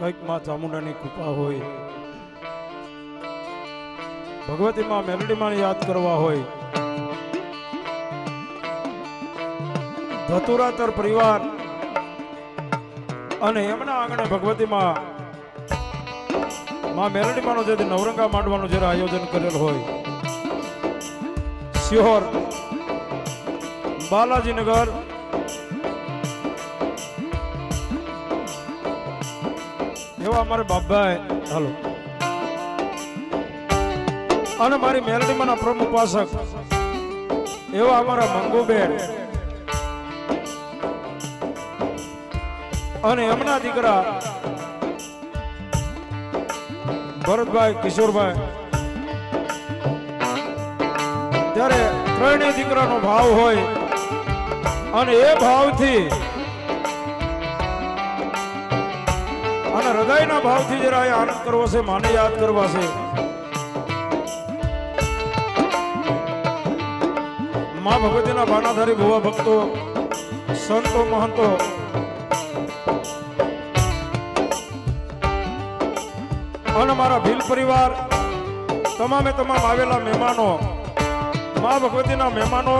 કંઈકમાં ચામુંડાની કૃપા હોય. ભગવતી માં મેલડીમાં યાદ કરવા હોય. ધતુરાતર પરિવાર અને એમના આંગણે ભગવતીમાં માં મેલડીમાંનો જે નવરંગા માંડવાનું જ્યારે આયોજન કરેલ હોય. સિહોર, બાલાજીનગર એવા અમારે બાપભાઈ હાલો. અને મારી મેલડીમાંના પ્રમુખ ઉપાસક, એવા અમારા મંગુબેન. અને એમના દીકરા, ભરતભાઈ, કિશોરભાઈ. ત્યારે ત્રણેય દીકરાનો ભાવ હોય, અને એ ભાવથી હૃદયના ભાવથી જરા આનંદ કરવો છે, માને યાદ કરવા છે. મા ભગવતીના બાનાધારી ભુવા ભક્તો, સંતો, મહંતો, અને મારા ભીલ પરિવાર, તમામે તમામ આવેલા મહેમાનો, મા ભગવતીના મહેમાનો,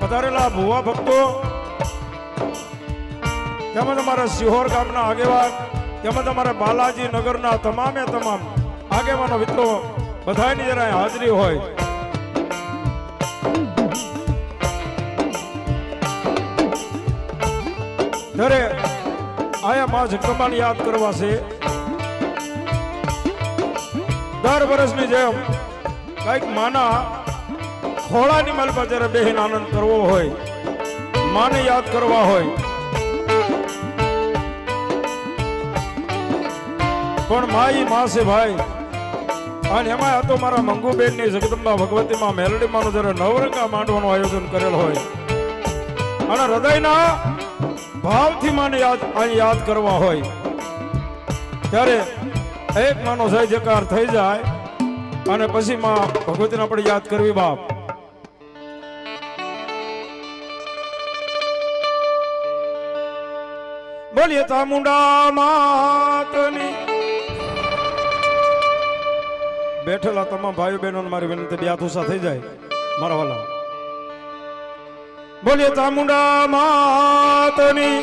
પધારેલા ભુવા ભક્તો, તેમજ અમારા સિહોર ગામના આગેવાન તેમજ અમારા બાલાજી નગરના તમામે તમામ આગેવાનો મિત્રો બધાની જરા હાજરી હોય. ત્યારે આયા મા જગદંબાને યાદ કરવા છે. દર વર્ષની જેમ કંઈક માના ખોળાની માલપા જ્યારે બેહીને આનંદ કરવો હોય, માને યાદ કરવા હોય પણ માઈ માસે ભાઈ, અને એમાં હતો તો મારા મંગુબેનની જગદંબા ભગવતી માં મેલડી માં જ્યારે નવરંગા માંડવાનું આયોજન કરેલ હોય, અને હૃદયના ભાવથી માને યાદ, અહીં યાદ કરવા હોય, ત્યારે એક માનો જય જકાર થઈ જાય, અને પછી માં ભગવતીને આપણે યાદ કરવી બાપ. બોલીએ ચામુંડા માતની બેઠેલા તમામ ભાઈઓ બહેનો મારી વિનંતી, બે હાથ ઊંચા થઈ જાય. મારા વાલા. બોલીએ, ચામુંડા માતની,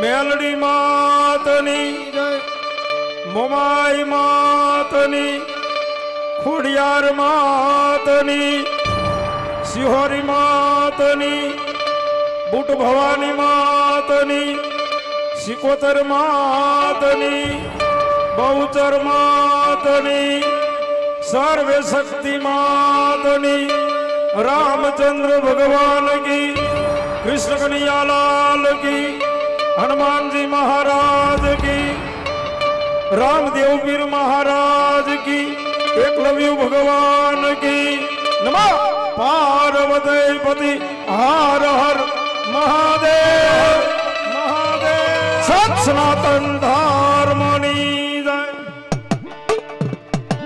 મેલડી માતની, મોમાઈ માતની, ખોડિયાર માતની સિહોરી માતની, બુટ ભવાની માતની સિકોતર માતની બહુચર માતની સર્વે શક્તિ માતની રામચંદ્ર ભગવાન કી કૃષ્ણ કનૈયાલાલ કી, હનુમાનજી મહારાજ કી, રામદેવ પીર મહારાજ કી, એકલવ્ય ભગવાન કી, નમ! પાર્વતી પતિ હર હર મહાદેવ મહાદેવ! સત સનાતન ધર્મની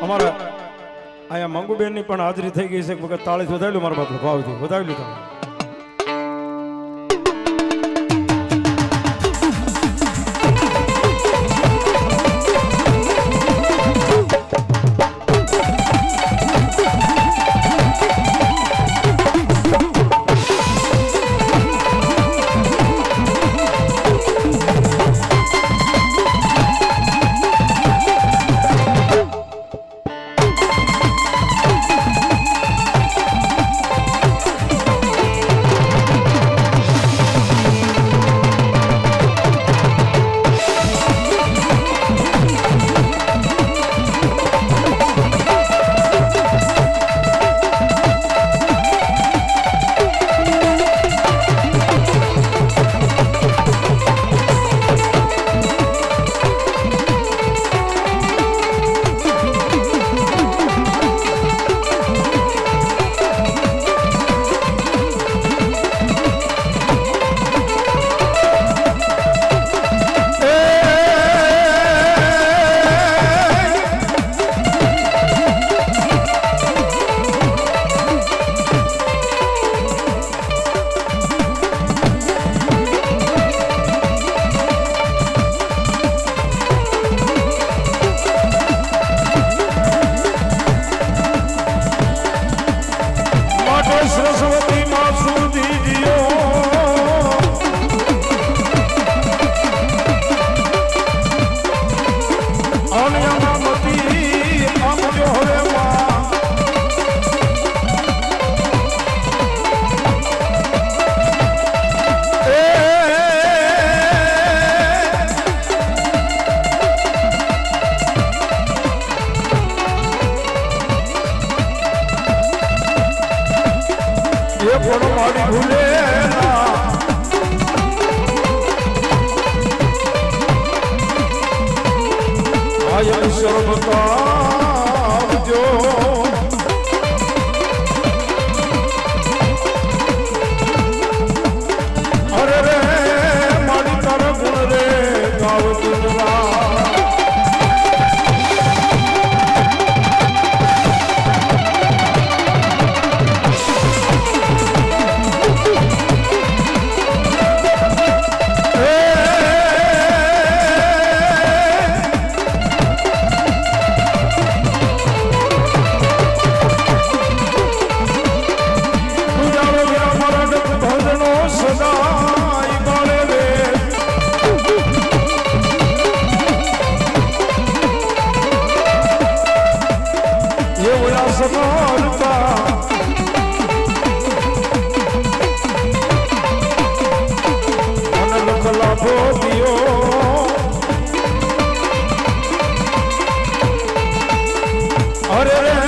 અમારા અહીંયા મંગુબેનની પણ હાજરી થઈ ગઈ છે એક વખત તાળી વધારેલું મારા બાપુ ભાવથી વધારેલું તમે. થોડો મોડી ભૂલેલા I am Sarvata અરે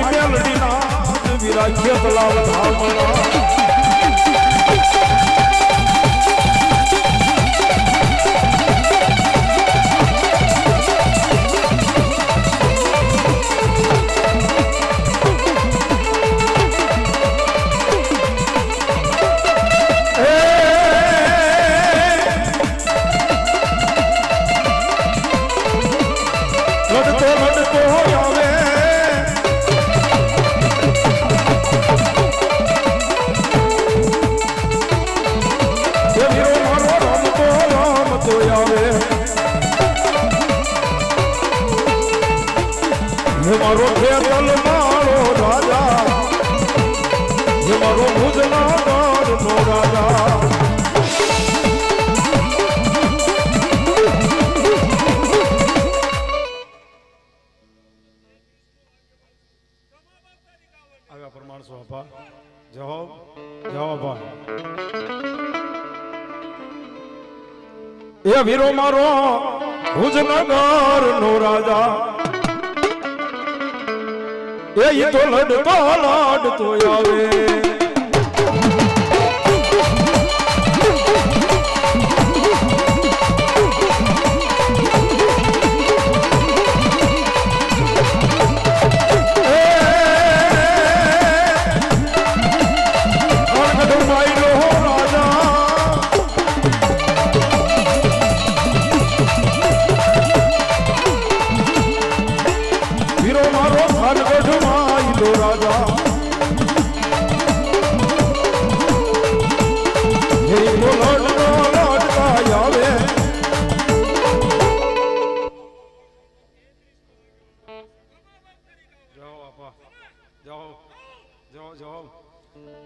મારી મેલડીના વિરાજ્ય તલાવ ધામણા એ વીરો મારો ભુજનગર નો રાજા. એ તો લડતો લડતો આવે.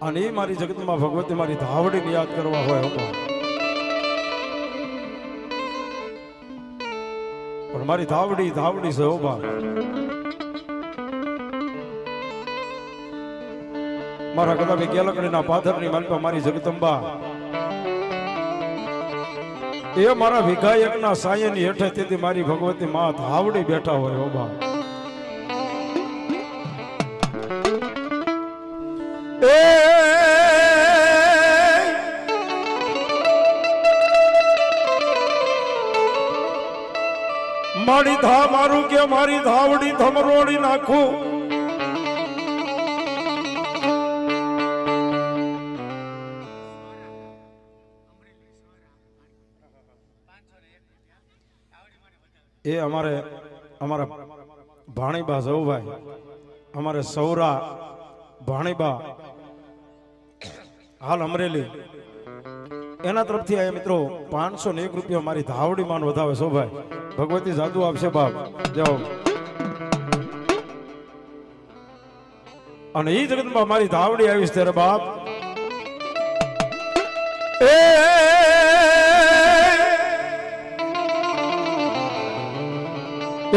અને એ મારી જગતમાં ભગવતી મારી ધાવડીને યાદ કરવા હોય હતો પણ મારી ધાવડી ધાવડી છે ઓબા મારા કદાપી ગેલકડીના પાથરની માલપા મારી જગતંબા એ મારા વિઘાયકના સાયની હેઠે તેથી મારી ભગવતી માં ધાવડી બેઠા હોય હો મારી ધા મારું કે મારી ધાવડી ધમરોડી નાખું. એ અમારે અમારા ભાણીબા જવભાઈ, અમારે સૌરા ભાણીબા, હાલ અમરેલી એના તરફથી આ મિત્રો, પાંચસો ને એક રૂપિયા મારી ધાવડી માન વધાવે છો ભાઈ. ભગવતી જાદુ આપશે બાપ. જાઓ. અને એ જગતમાં મારી ધાવડી આવીશ ત્યારે બાપ. એ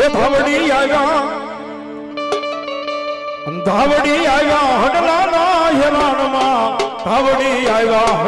એ ભાવડી આવ્યા ધાવડી આવ્યા હડલા ના હેરાનમાં ધાવડી આવ્યા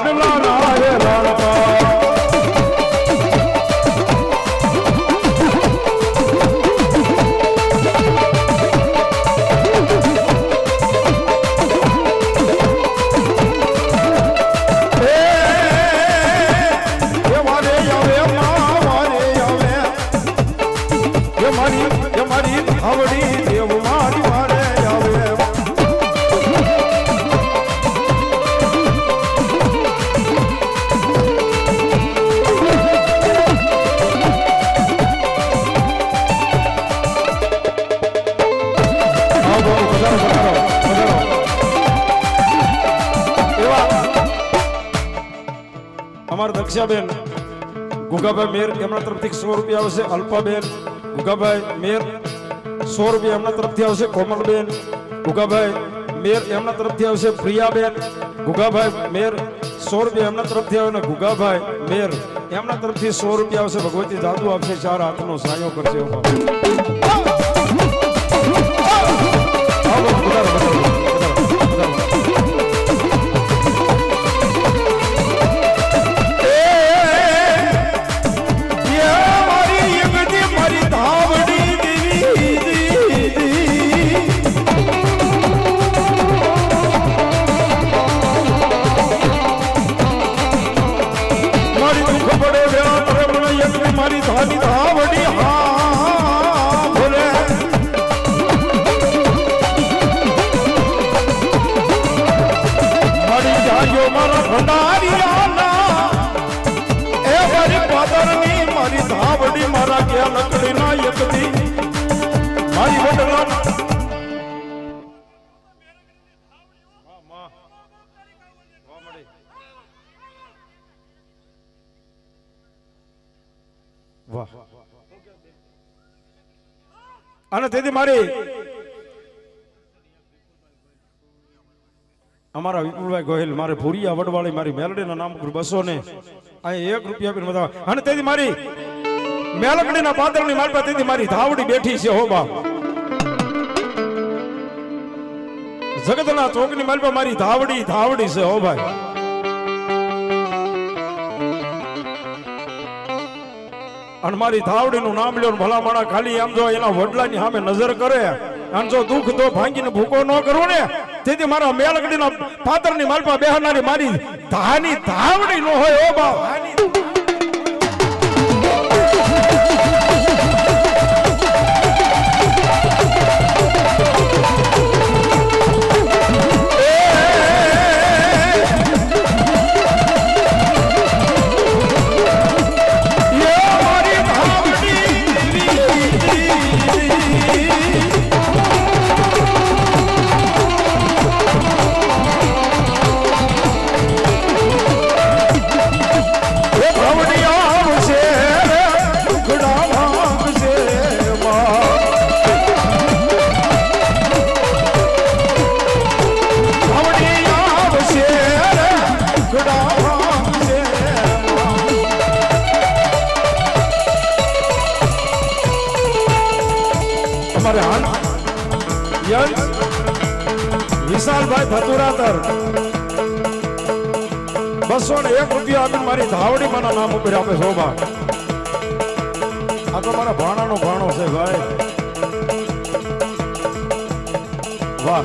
અમારા ગુગાભાઈ મેર એમના તરફથી સો રૂપિયા આવશે. અલ્પાબેન, ગુગાભાઈ મેર સો રૂપિયા એમના તરફથી આવશે. કોમલબેન, ગુગાભાઈ મેર એમના તરફથી આવશે. પ્રિયાબેન, ગુગાભાઈ મેર સો રૂપિયા એમના તરફથી આવે ને ગુગાભાઈ મેર એમના તરફથી સો રૂપિયા આવશે. ભગવતી જાદુ આપશે. ચાર હાથનો સાયો કરશે અને તેથી મારી અમારા વિપુલભાઈ ગોહિલ, મારે ભૂરિયા વડવાળી, મારી મેલડીના નામ પર બસો ને અહીં એક રૂપિયા આપીને બધા અને તેથી મારી મેલકડીના પાદરની માલપા તેથી મારી ધાવડી બેઠી છે હો બા જગતના ચોકની પાસે મારી ધાવડી ધાવડી છે હો ભાઈ. અને મારી ધાવડીનું નામ લ્યો ભલા માણા ખાલી આમ જો એના વડલાની સામે નજર કરે અને જો દુઃખ તો ભાંગીને ભૂકો ન કરવો ને, તેથી મારા મેલગડીના પાતરની માલપા બેહનારી મારી ધાની ધાવડી નો હોય, ઓ બાપ. ધતુરાતર બસો ને એક રૂપિયા આપીને મારી ધાવડી મારા નામ ઉપર આપે શોભા. આ તો મારા ભાણાનો ભાણો છે ભાઈ. વાહ.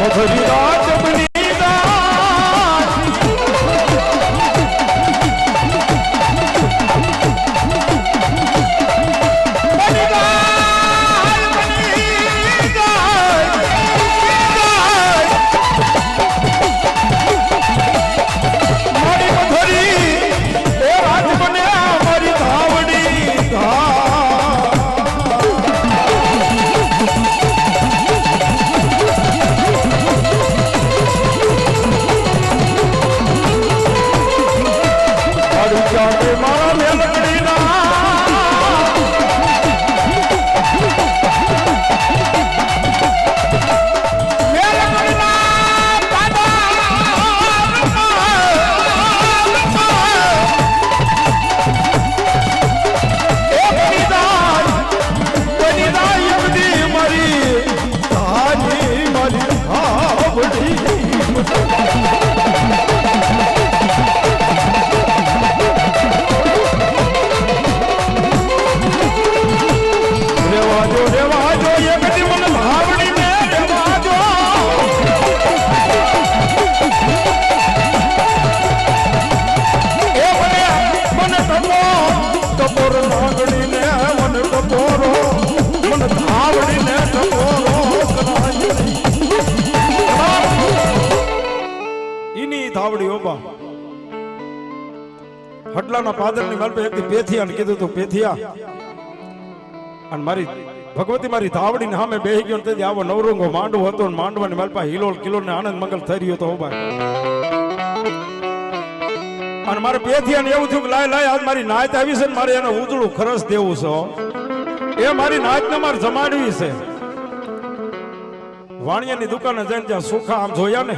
મધુરી Shut હડલાના પાદરની માલ પર પેથિયા કીધું તું, પેથિયા, અને મારી ભગવતી મારી ધાવડી ને સામે બેહી ગયો તેથી આવો નવરંગો માંડવો હતો ને માંડવાની માલ પાસે હિલોલ કિલોલ ને આનંદ મંગલ થઈ રહ્યો હતો ભાઈ. અને મારે પેથી ને એવું થયું કે, લાય લાય, આજ મારી નાત આવી છે ને મારે એને ઉજળું ખરસ દેવું છે એ મારી નાયત ને મારે જમાડવી છે. વાણિયાની દુકાને જઈને ત્યાં સુખા આમ જોયા ને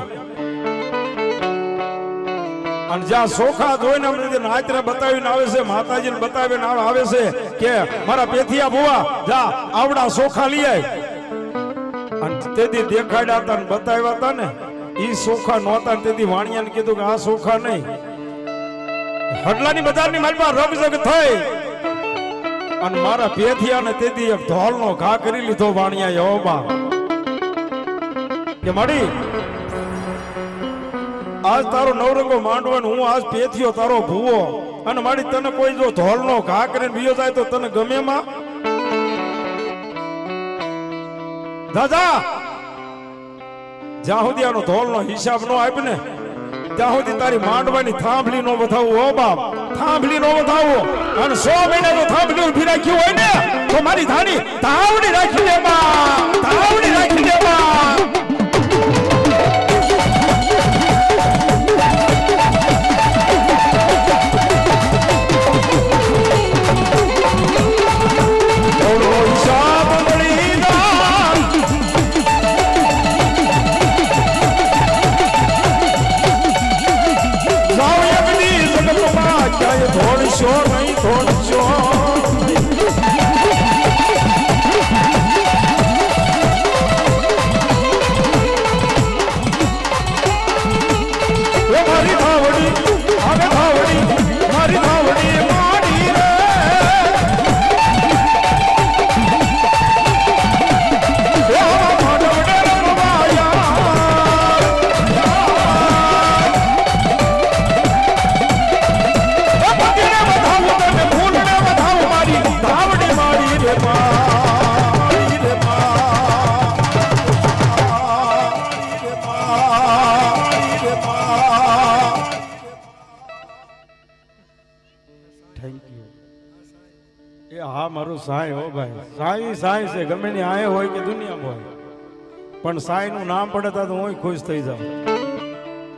અને જ્યાં સોખા જોઈને અમને જે નાચને બતાવીને આવે છે, માતાજીને બતાવીને આવે આવે છે કે મારા પેથિયા બુવા જા, આવડા સોખા લઈ આય. અને તેથી દેખાડ્યા હતા ને બતાવ્યા હતા ને, ઈ સોખા નહોતા તેથી વાણિયાને કીધું કે આ સોખા નહીં. હડલાની બજારની માલમાં રગજગ થઈ. અને મારા પેથિયા ને તેથી એક ઢોલનો ઘા કરી લીધો વાણિયા યોબા કે મળી આજ તારો નવરંગો માંડવાનો હું આજ પેથિયો તારો ભૂવો. અને મારી તને કોઈ જો ધોલનો ઘા કરીને બીજો જાય તો તને ગમે માં? દાદા, જ્યાં સુધી આનો ધોલનો હિસાબ નો આપ ને, ત્યાં સુધી તારી માંડવાની થાંભલી નો વધાવું, હો બાપ. થાંભલી નો વધાવો. અને સો મહિના જો થાંભલી ઊભી રાખ્યું હોય ને, તો મારી ધાણી ધાવડી રાખી દે બાપ. ધાવડી રાખી ગમે ની આય હોય કે દુનિયામાં હોય. પણ સાંઈ નું નામ પડે તો હું ખુશ થઈ જાઉં.